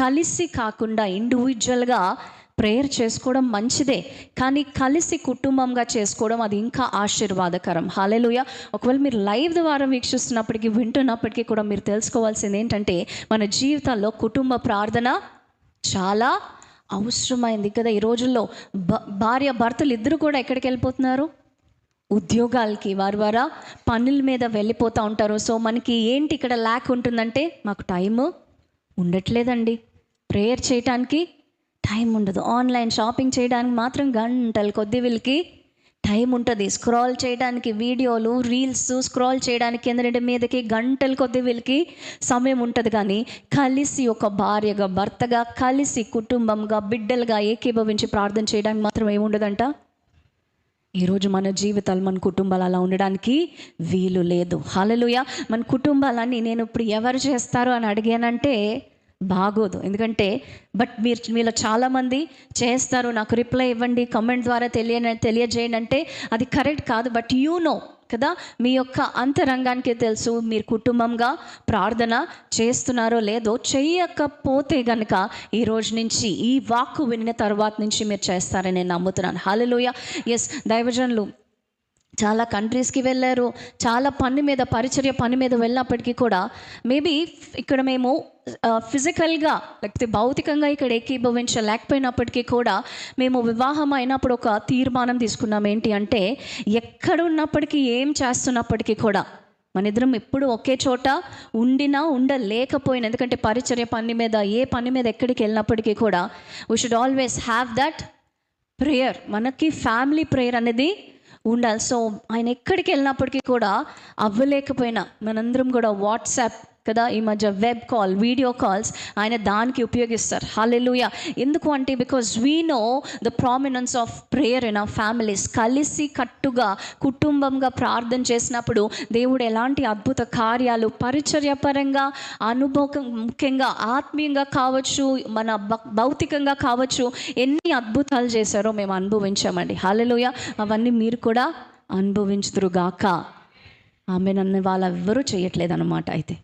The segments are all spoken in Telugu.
కలిసి కాకుండా ఇండివిజువల్గా ప్రేయర్ చేసుకోవడం మంచిదే. కానీ కలిసి కుటుంబంగా చేసుకోవడం అది ఇంకా ఆశీర్వాదకరం. హాలేలుయ ఒకవేళ మీరు లైవ్ ద్వారా వీక్షిస్తున్నప్పటికీ వింటున్నప్పటికీ కూడా మీరు తెలుసుకోవాల్సింది ఏంటంటే మన జీవితాల్లో కుటుంబ ప్రార్థన చాలా అవసరమైంది కదా. ఈ రోజుల్లో భ భార్య భర్తలు ఇద్దరు కూడా ఎక్కడికి వెళ్ళిపోతున్నారు? ఉద్యోగాలకి వారి వారా? పనుల మీద వెళ్ళిపోతూ ఉంటారు. సో మనకి ఏంటి ఇక్కడ ల్యాక్ ఉంటుందంటే మాకు టైము ఉండట్లేదండి. ప్రేయర్ చేయటానికి టైం ఉండదు. ఆన్లైన్ షాపింగ్ చేయడానికి మాత్రం గంటలు కొద్ది వీళ్ళకి టైం ఉంటుంది. స్క్రాల్ చేయడానికి వీడియోలు రీల్స్ స్క్రాల్ చేయడానికి ఎందుకంటే మీదకి గంటల కొద్ది వీళ్ళకి సమయం ఉంటుంది కానీ కలిసి ఒక భార్యగా భర్తగా కలిసి కుటుంబంగా బిడ్డలుగా ఏకీభవించి ప్రార్థన చేయడానికి మాత్రం ఏముండదంట ఈరోజు మన జీవితాలు మన కుటుంబాలు అలా ఉండడానికి వీలు లేదు. హలలుయ మన కుటుంబాలన్నీ నేను ఇప్పుడు ఎవరు చేస్తారు అని అడిగానంటే బాగోదు. ఎందుకంటే బట్ మీరు మీలో చాలామంది చేస్తారు నాకు రిప్లై ఇవ్వండి కమెంట్ ద్వారా తెలియ తెలియజేయండి అంటే అది కరెక్ట్ కాదు. బట్ యూ నో కదా మీ యొక్క అంతరంగానికి తెలుసు మీరు కుటుంబంగా ప్రార్థన చేస్తున్నారో లేదో చేయకపోతే గనక ఈ రోజు నుంచి ఈ వాక్కు వినిన తర్వాత నుంచి మీరు చేస్తారని నేను నమ్ముతున్నాను. హాలలోయ ఎస్ దైవజనులు చాలా కంట్రీస్కి వెళ్ళారు. చాలా పని మీద పరిచర్య పని మీద వెళ్ళినప్పటికీ కూడా మేబీ ఇక్కడ మేము uh, ఫిజికల్గా లేకపోతే భౌతికంగా ఇక్కడ ఏకీభవించలేకపోయినప్పటికీ కూడా మేము వివాహం అయినప్పుడు ఒక తీర్మానం తీసుకున్నాం. ఏంటి అంటే ఎక్కడున్నప్పటికీ ఏం చేస్తున్నప్పటికీ కూడా మన ఇద్దరం ఎప్పుడు ఒకే చోట ఉండినా ఉండలేకపోయినా ఎందుకంటే పరిచర్య పని మీద ఏ పని మీద ఎక్కడికి వెళ్ళినప్పటికీ కూడా we should always have that prayer మనకి ఫ్యామిలీ ప్రేయర్ అనేది ఉండాలి. సో ఆయన ఎక్కడికి వెళ్ళినప్పటికీ కూడా అవ్వలేకపోయినా మనందరం కూడా వాట్సాప్ కదా ఈ మధ్య వెబ్ కాల్ వీడియో కాల్స్ ఆయన దానికి ఉపయోగిస్తారు. హాలెలుయ ఎందుకు అంటే because we know the prominence of prayer in our families కలిసి కట్టుగా కుటుంబంగా ప్రార్థన చేసినప్పుడు దేవుడు ఎలాంటి అద్భుత కార్యాలు పరిచర్యపరంగా అనుభవం ముఖ్యంగా ఆత్మీయంగా కావచ్చు మన భౌతికంగా కావచ్చు ఎన్ని అద్భుతాలు చేశారో మేము అనుభవించామండి. హాలెలుయ అవన్నీ మీరు కూడా అనుభవించుదురుగాక. ఆమె నన్ను వాళ్ళెవ్వరూ చేయట్లేదు అనమాట అయితే.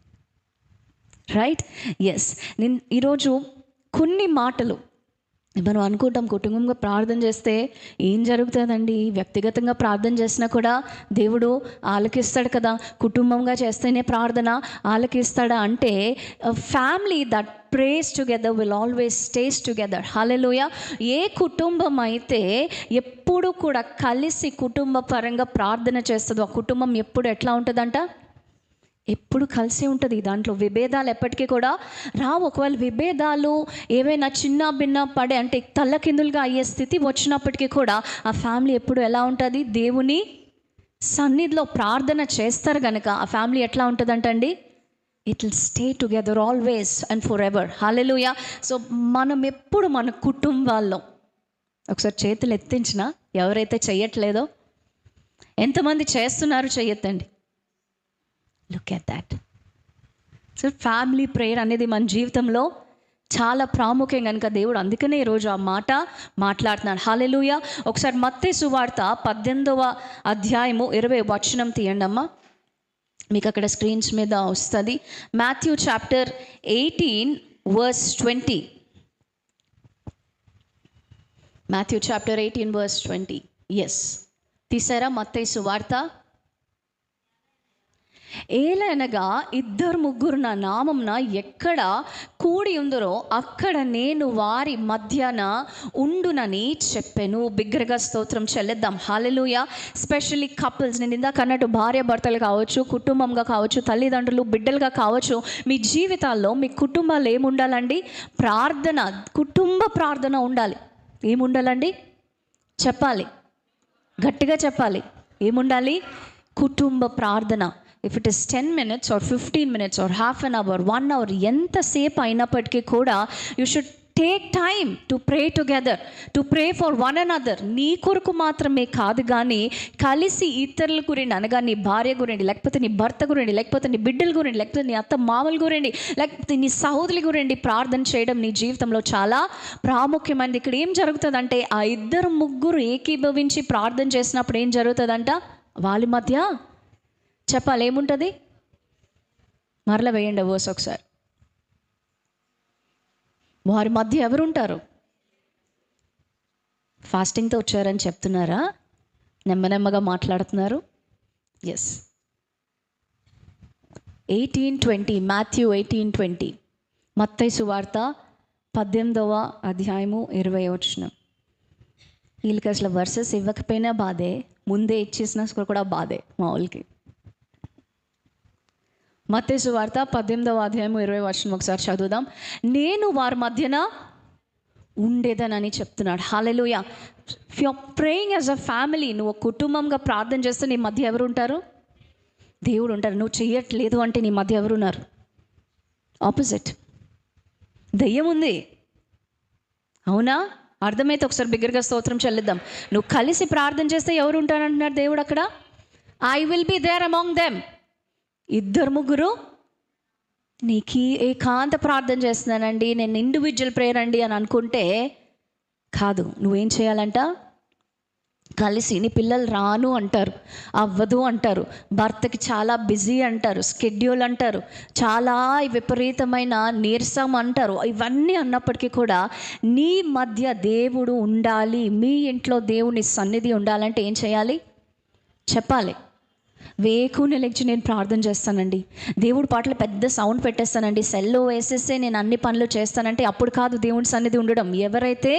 రైట్ ఎస్ నేను ఈరోజు కొన్ని మాటలు మనం అనుకుంటాం కుటుంబంగా ప్రార్థన చేస్తే ఏం జరుగుతుందండి? వ్యక్తిగతంగా ప్రార్థన చేసినా కూడా దేవుడు ఆలకిస్తాడు కదా. కుటుంబంగా చేస్తేనే ప్రార్థన ఆలకిస్తాడా? అంటే family that prays together will always stays together hallelujah ఏ కుటుంబం అయితే ఎప్పుడు కూడా కలిసి కుటుంబ పరంగా ప్రార్థన చేస్తుందో ఆ కుటుంబం ఎప్పుడు ఎట్లా ఉంటుందంట? ఎప్పుడు కలిసే ఉంటుంది దాంట్లో. విభేదాలు ఎప్పటికీ కూడా రావు. ఒకవేళ విభేదాలు ఏవైనా చిన్న భిన్న పడే అంటే తల్లకిందులుగా అయ్యే స్థితి వచ్చినప్పటికీ కూడా ఆ ఫ్యామిలీ ఎప్పుడు ఎలా ఉంటుంది? దేవుని సన్నిధిలో ప్రార్థన చేస్తారు కనుక ఆ ఫ్యామిలీ ఎట్లా ఉంటుందంటండి it will stay together always and forever hallelujah so so మనం ఎప్పుడు మన కుటుంబాల్లో ఒకసారి చేతులు ఎత్తించిన ఎవరైతే చేయట్లేదో ఎంతమంది చేస్తున్నారు చేయొద్దండి get that so family prayer అనేది మన జీవితంలో చాలా ప్రాముఖ్యం కనుక దేవుడు అందుకనే ఈరోజు ఆ మాట మాట్లాడుతున్నాడు. హాలెలుయ ఒకసారి మత్తే సువార్త పద్దెనిమిదవ అధ్యాయము ఇరవై వచనం తీయండి అమ్మా మీకు అక్కడ స్క్రీన్స్ మీద వస్తుంది. Matthew chapter eighteen verse twenty Matthew chapter eighteen verse twenty yes తీసారా మత్తే సువార్త? ఏలనగా ఇద్దరు ముగ్గురు నా నామంన ఎక్కడ కూడి ఉందరో అక్కడ నేను వారి మధ్యన ఉండునని చెప్పాను. బిగ్గరగా స్తోత్రం చెల్లిద్దాం. Hallelujah specially couples. నేను ఇందాక అన్నట్టు భార్య భర్తలు కావచ్చు కుటుంబంగా కావచ్చు తల్లిదండ్రులు బిడ్డలుగా కావచ్చు మీ జీవితాల్లో మీ కుటుంబాలు ఏముండాలండి? ప్రార్థన కుటుంబ ప్రార్థన ఉండాలి. ఏముండాలండి? చెప్పాలి. గట్టిగా చెప్పాలి. ఏముండాలి? కుటుంబ ప్రార్థన. If it is ten minutes or fifteen minutes or half an hour one hour ఎంతసేపు అయినప్పటికీ కూడా you should take time to pray together to pray for one another నీ కొరకు మాత్రమే కాదు కానీ కలిసి ఇతరుల గురించి అనగా నీ భార్య గురించి లేకపోతే నీ భర్త గురించి లేకపోతే నీ బిడ్డల గురించి లేకపోతే నీ అత్త మామల గురించి లేకపోతే నీ సహోదరి గురించి ప్రార్థన చేయడం నీ జీవితంలో చాలా ప్రాముఖ్యమైనది. ఇక్కడ ఏం జరుగుతుందంటే ఆ ఇద్దరు ముగ్గురు ఏకీభవించి ప్రార్థన చేసినప్పుడు ఏం జరుగుతుందంట? వాళ్ళ మధ్య చెప్పాలి ఏముంటుంది? మరల వేయండి వర్స్ ఒకసారి. వారి మధ్య ఎవరుంటారు? ఫాస్టింగ్తో వచ్చారని చెప్తున్నారా? నెమ్మ నెమ్మగా మాట్లాడుతున్నారు? Yes eighteen twenty Matthew eighteen twenty మత్తై సువార్త పద్దెనిమిదవ అధ్యాయము ఇరవై వచ్చిన వీళ్ళకి అసలు వర్సెస్ ఇవ్వకపోయినా బాధే ముందే ఇచ్చేసిన కూడా బాధే మా వాళ్ళకి. మత్తేసు సువార్త పద్దెనిమిదవ అధ్యాయము ఇరవై వర్షం ఒకసారి చదువుదాం. నేను వారి మధ్యన ఉండేదనని చెప్తున్నాడు. Hallelujah you praying as a family నువ్వు ఒక కుటుంబంగా ప్రార్థన చేస్తే నీ మధ్య ఎవరు ఉంటారు? దేవుడు ఉంటారు. నువ్వు చేయట్లేదు అంటే నీ మధ్య ఎవరున్నారు ఆపోజిట్ దయ్యం ఉంది. అవునా? అర్థమైతే ఒకసారి బిగ్గరగా స్తోత్రం చెల్లిద్దాం. నువ్వు కలిసి ప్రార్థన చేస్తే ఎవరు ఉంటారంటున్నారు దేవుడు అక్కడ? I will be there among them ఇద్దరు ముగ్గురు నీకు ఏకాంత ప్రార్థన చేస్తున్నానండి నేను ఇండివిజువల్ ప్రేయర్ అండి అని అనుకుంటే కాదు నువ్వేం చేయాలంట? కలిసి నీ పిల్లలు రాను అంటారు అవ్వదు అంటారు భర్తకి చాలా బిజీ అంటారు స్కెడ్యూల్ అంటారు చాలా విపరీతమైన నీరసం అంటారు. ఇవన్నీ అన్నప్పటికీ కూడా నీ మధ్య దేవుడు ఉండాలి మీ ఇంట్లో దేవుని సన్నిధి ఉండాలంటే ఏం చేయాలి? చెప్పాలి. వేకుని లేచి నేను ప్రార్థన చేస్తానండి. దేవుడి పాటలు పెద్ద సౌండ్ పెట్టేస్తానండి. సెల్లో వేసేస్తే నేను అన్ని పనులు చేస్తానంటే అప్పుడు కాదు దేవుని సన్నిధి ఉండడం. ఎవరైతే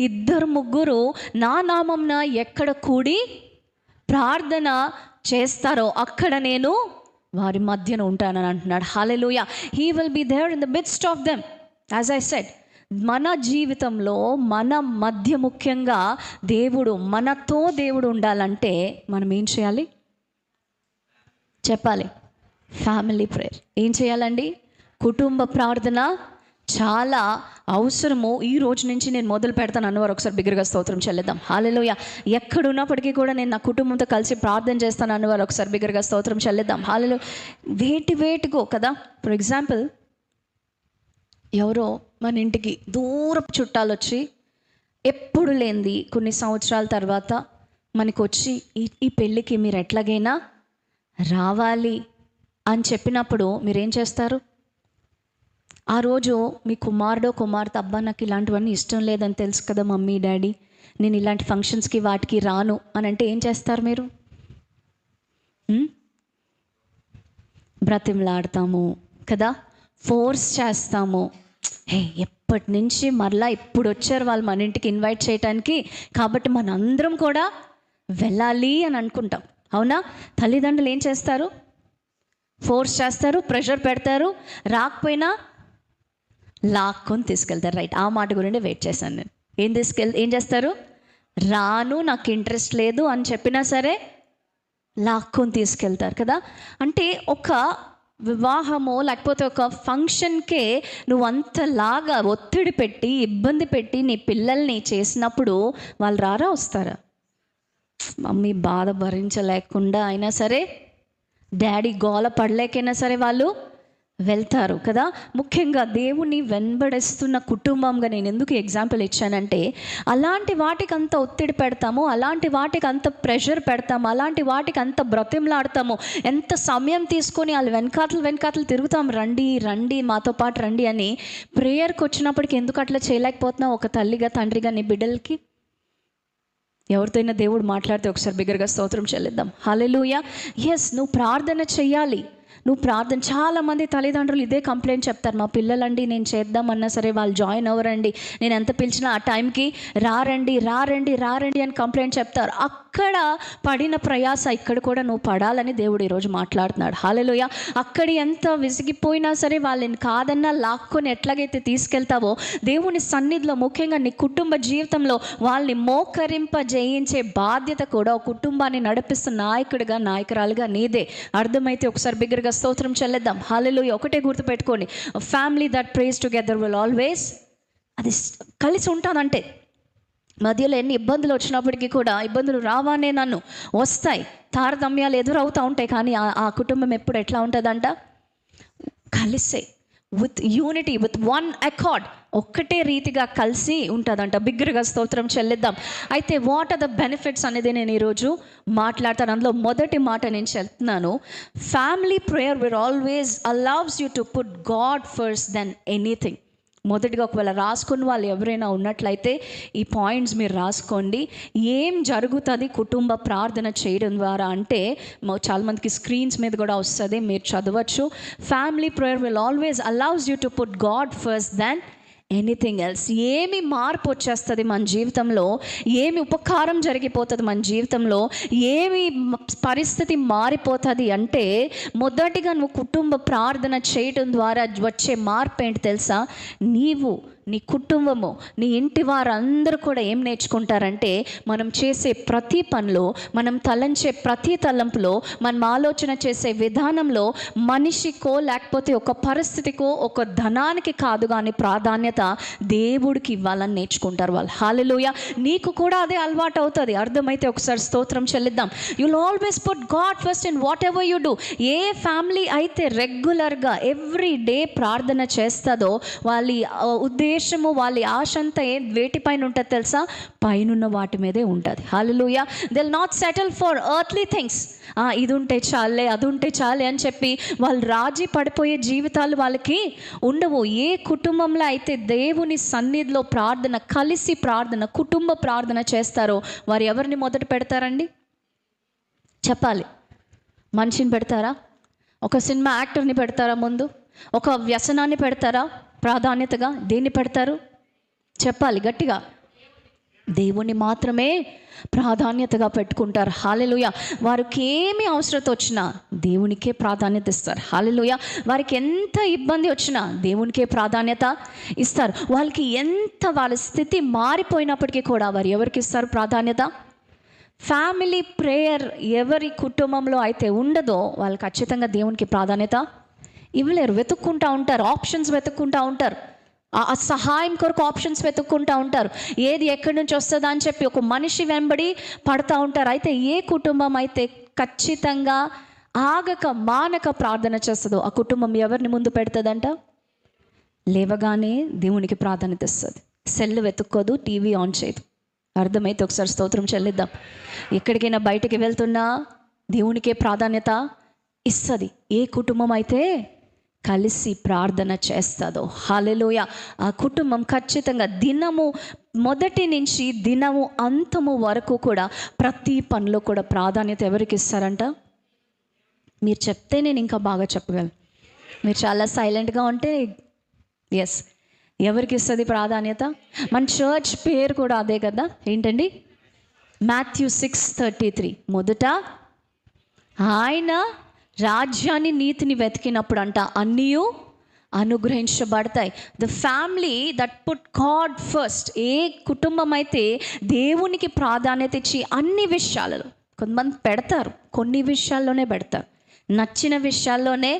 ఇద్దరు ముగ్గురు నా నామంన ఎక్కడ కూడి ప్రార్థన చేస్తారో అక్కడ నేను వారి మధ్యన ఉంటానని అంటున్నాడు. Hallelujah he will be there in the midst of them as I said మన జీవితంలో మన మధ్య ముఖ్యంగా దేవుడు మనతో దేవుడు ఉండాలంటే మనం ఏం చేయాలి? చెప్పాలి. ఫ్యామిలీ ప్రేయర్ ఏం చేయాలండి? కుటుంబ ప్రార్థన చాలా అవసరము. ఈ రోజు నుంచి నేను మొదలు పెడతాను. అన్నవారు ఒకసారి బిగ్గరగా స్తోత్రం చెల్లిద్దాం. హాలెలుయ ఎక్కడున్నప్పటికీ కూడా నేను నా కుటుంబంతో కలిసి ప్రార్థన చేస్తాను. అన్నవారు ఒకసారి బిగ్గరగా స్తోత్రం చెల్లిద్దాం. హాలలో వేటి వేటుకో కదా? ఫర్ ఎగ్జాంపుల్ ఎవరో మన ఇంటికి దూరపు చుట్టాలు వచ్చి ఎప్పుడు లేనిది కొన్ని సంవత్సరాల తర్వాత మనకు వచ్చి ఈ ఈ పెళ్ళికి మీరు ఎట్లాగైనా రావాలి అని చెప్పినప్పుడు మీరేం చేస్తారు? ఆ రోజు మీ కుమారుడో కుమార్తె అబ్బా నాకు ఇలాంటివన్నీ ఇష్టం లేదని తెలుసు కదా మమ్మీ డాడీ. నేను ఇలాంటి ఫంక్షన్స్కి వాటికి రాను అని అంటే ఏం చేస్తారు మీరు? బ్రతిమలాడతాము కదా? ఫోర్స్ చేస్తాము. హే ఎప్పటి నుంచి మరలా ఇప్పుడు వచ్చారు వాళ్ళు మన ఇంటికి ఇన్వైట్ చేయడానికి కాబట్టి మనందరం కూడా వెళ్ళాలి అని అనుకుంటాం. అవునా? తల్లిదండ్రులు ఏం చేస్తారు? ఫోర్స్ చేస్తారు ప్రెషర్ పెడతారు. రాకపోయినా లాక్కొని తీసుకెళ్తారు. రైట్ ఆ మాట గురించి వెయిట్ చేశాను నేను. ఏం తీసుకెళ్ ఏం చేస్తారు? రాను నాకు ఇంట్రెస్ట్ లేదు అని చెప్పినా సరే లాక్కొని తీసుకెళ్తారు కదా? అంటే ఒక వివాహమో లేకపోతే ఒక ఫంక్షన్కే నువ్వు అంతలాగా ఒత్తిడి పెట్టి ఇబ్బంది పెట్టి నీ పిల్లల్ని చేసినప్పుడు వాళ్ళు రారా వస్తారా? మమ్మీ బాధ భరించలేకుండా అయినా సరే డాడీ గోల పడలేకైనా సరే వాళ్ళు వెళ్తారు కదా. ముఖ్యంగా దేవుని వెంబడిస్తున్న కుటుంబంగా నేను ఎందుకు ఎగ్జాంపుల్ ఇచ్చానంటే అలాంటి వాటికి అంత ఒత్తిడి పెడతాము అలాంటి వాటికి అంత ప్రెషర్ పెడతాము అలాంటి వాటికి అంత బ్రతిమలాడతాము ఎంత సమయం తీసుకొని వాళ్ళు వెనకాతలు వెనకాతలు తిరుగుతాం రండి రండి మాతో పాటు రండి అని ప్రేయర్కి వచ్చినప్పటికి ఎందుకు అట్లా చేయలేకపోతున్నావు? ఒక తల్లిగా తండ్రిగా నీ బిడ్డలకి? ఎవరితోనైనా దేవుడు మాట్లాడితే ఒకసారి బిగ్గరగా స్తోత్రం చెల్లిద్దాం. హలెలుయ ఎస్ నువ్వు ప్రార్థన చెయ్యాలి. నువ్వు ప్రార్థన. చాలామంది తల్లిదండ్రులు ఇదే కంప్లైంట్ చెప్తారు. మా పిల్లలండి నేను చేద్దామన్నా సరే వాళ్ళు జాయిన్ అవ్వరండి. నేను ఎంత పిలిచినా ఆ టైంకి రారండి రారండి రారండి అని కంప్లైంట్ చెప్తారు. అక్కడ పడిన ప్రయాస ఇక్కడ కూడా నువ్వు పడాలని దేవుడు ఈరోజు మాట్లాడుతున్నాడు. హాలలోయ అక్కడ ఎంత విసిగిపోయినా సరే వాళ్ళని కాదన్నా లాక్కొని ఎట్లాగైతే తీసుకెళ్తావో దేవుని సన్నిధిలో ముఖ్యంగా నీ కుటుంబ జీవితంలో వాళ్ళని మోకరింప జయించే బాధ్యత కూడా కుటుంబాన్ని నడిపిస్తున్న నాయకుడిగా నాయకురాలుగా నీదే. అర్థమైతే ఒకసారి బిగ్గరగా స్తోత్రం చెల్లిద్దాం. హాలలో ఒకటే గుర్తుపెట్టుకోండి family that prays together will always అది కలిసి ఉంటానంటే మధ్యలో ఎన్ని ఇబ్బందులు వచ్చినప్పటికీ కూడా ఇబ్బందులు రావానే నన్ను వస్తాయి. తారతమ్యాలు ఎదురవుతూ ఉంటాయి కానీ ఆ- ఆ కుటుంబం ఎప్పుడు ఎట్లా ఉంటుందంట? కలిసే. With unity with one accord ఒక్కటే రీతిగా కలిసి ఉంటుందంట. బిగ్గరగా స్తోత్రం చెల్లిద్దాం. అయితే వాట్ ఆర్ ద బెనిఫిట్స్ అనేది నేను ఈరోజు మాట్లాడతాను. అందులో మొదటి మాట నేను చెప్తున్నాను. Family prayer will always allows you to put God first than anything మొదటిగా ఒకవేళ రాసుకున్న వాళ్ళు ఎవరైనా ఉన్నట్లయితే ఈ పాయింట్స్ మీరు రాసుకోండి. ఏం జరుగుతుంది కుటుంబ ప్రార్థన చేయడం ద్వారా అంటే చాలామందికి స్క్రీన్స్ మీద కూడా వస్తుంది మీరు చదవచ్చు. Family prayer will always allows you to put God first than anything else ఏమి మార్పు వచ్చేస్తుంది మన జీవితంలో? ఏమి ఉపకారం జరిగిపోతుంది మన జీవితంలో? ఏమి పరిస్థితి మారిపోతుంది అంటే మొదటిగా నువ్వు కుటుంబ ప్రార్థన చేయడం ద్వారా వచ్చే మార్పు ఏంటి తెలుసా? నీవు నీ కుటుంబము నీ ఇంటి వారందరూ కూడా ఏం నేర్చుకుంటారంటే మనం చేసే ప్రతి పనిలో మనం తలంచే ప్రతి తలంపులో మనం ఆలోచన చేసే విధానంలో మనిషికో లేకపోతే ఒక పరిస్థితికో ఒక ధనానికి కాదు కానీ ప్రాధాన్యత దేవుడికి ఇవ్వాలని నేర్చుకుంటారు వాళ్ళు. హాలలోయ నీకు కూడా అదే అలవాటు అవుతుంది. అర్థమైతే ఒకసారి స్తోత్రం చెల్లిద్దాం. You'll always put God first in whatever you do a family అయితే రెగ్యులర్గా ఎవ్రీ డే ప్రార్థన చేస్తుందో వాళ్ళ ఉద్దేశం ఉద్దేశము వాళ్ళ ఆశ అంతా ఏ వేటిపైన ఉంటుంది తెలుసా? పైనున్న వాటి మీదే ఉంటుంది. Hallelujah they'll not settle for earthly things ఇది ఉంటే చాలే అది ఉంటే చాలే అని చెప్పి వాళ్ళు రాజీ పడిపోయే జీవితాలు వాళ్ళకి ఉండవు. ఏ కుటుంబంలో అయితే దేవుని సన్నిధిలో ప్రార్థన కలిసి ప్రార్థన కుటుంబ ప్రార్థన చేస్తారో వారు ఎవరిని మొదట పెడతారండి? చెప్పాలి. మనిషిని పెడతారా? ఒక సినిమా యాక్టర్ని పెడతారా ముందు? ఒక వ్యసనాన్ని పెడతారా? ప్రాధాన్యతగా దేన్ని పెడతారు? చెప్పాలి గట్టిగా. దేవుణ్ణి మాత్రమే ప్రాధాన్యతగా పెట్టుకుంటారు. హాలెలుయ. వారికి ఏమి అవసరత వచ్చినా దేవునికే ప్రాధాన్యత ఇస్తారు. హాలెలుయ. వారికి ఎంత ఇబ్బంది వచ్చినా దేవునికే ప్రాధాన్యత ఇస్తారు. వాళ్ళకి ఎంత వాళ్ళ స్థితి మారిపోయినప్పటికీ కూడా వారు ఎవరికి ఇస్తారు ప్రాధాన్యత? ఫ్యామిలీ ప్రేయర్ ఎవరి కుటుంబంలో అయితే ఉండదో వాళ్ళు ఖచ్చితంగా దేవునికి ప్రాధాన్యత ఇవ్వలేరు. వెతుక్కుంటా ఉంటారు. ఆప్షన్స్ వెతుక్కుంటా ఉంటారు. ఆ సహాయం కొరకు ఆప్షన్స్ వెతుక్కుంటూ ఉంటారు. ఏది ఎక్కడి నుంచి వస్తుందా అని చెప్పి ఒక మనిషి వెంబడి పడతా ఉంటారు. అయితే ఏ కుటుంబం అయితే ఖచ్చితంగా ఆగక మానక ప్రార్థన చేస్తుందో ఆ కుటుంబం ఎవరిని ముందు పెడుతుందంట? లేవగానే దేవునికి ప్రాధాన్యత ఇస్తుంది సెల్ వెతుక్కోదు టీవీ ఆన్ చేయదు. అర్థమైతే ఒకసారి స్తోత్రం చెల్లిద్దాం. ఎక్కడికైనా బయటికి వెళ్తున్నా దేవునికే ప్రాధాన్యత ఇస్తుంది. ఏ కుటుంబం అయితే కలిసి ప్రార్థన చేస్తుందో. హాలెలోయ ఆ కుటుంబం ఖచ్చితంగా దినము మొదటి నుంచి దినము అంతము వరకు కూడా ప్రతి పనిలో కూడా ప్రాధాన్యత ఎవరికి ఇస్తారంట? మీరు చెప్తే నేను ఇంకా బాగా చెప్పగలను. మీరు చాలా సైలెంట్గా ఉంటే ఎస్ ఎవరికి ఇస్తుంది ప్రాధాన్యత? మన చర్చ్ పేరు కూడా అదే కదా? ఏంటండి? Matthew six thirty three. మొదట ఆయన రాజ్యాన్ని నీతిని వెతికినప్పుడు అంట అన్నీయు అనుగ్రహించబడతాయి. The family that put God first a కుటుంబం అయితే దేవునికి ప్రాధాన్యత ఇచ్చి అన్ని విషయాలలో కొంతమంది పెడతారు కొన్ని విషయాల్లోనే పెడతారు నచ్చిన విషయాల్లోనే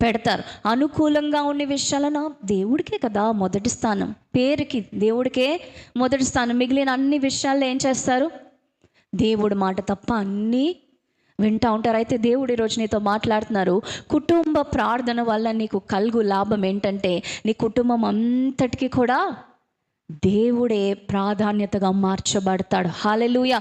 పెడతారు. అనుకూలంగా ఉండే విషయాలను దేవుడికే కదా మొదటి స్థానం పేరుకి దేవుడికే మొదటి స్థానం మిగిలిన అన్ని విషయాల్లో ఏం చేస్తారు? దేవుడు మాట తప్ప అన్నీ వింటా ఉంటారు. అయితే దేవుడు ఈరోజు నీతో మాట్లాడుతున్నారు. కుటుంబ ప్రార్థన వల్ల నీకు కలుగు లాభం ఏంటంటే నీ కుటుంబం అంతటికీ కూడా దేవుడే ప్రాధాన్యతగా మార్చబడతాడు. హాలెలుయ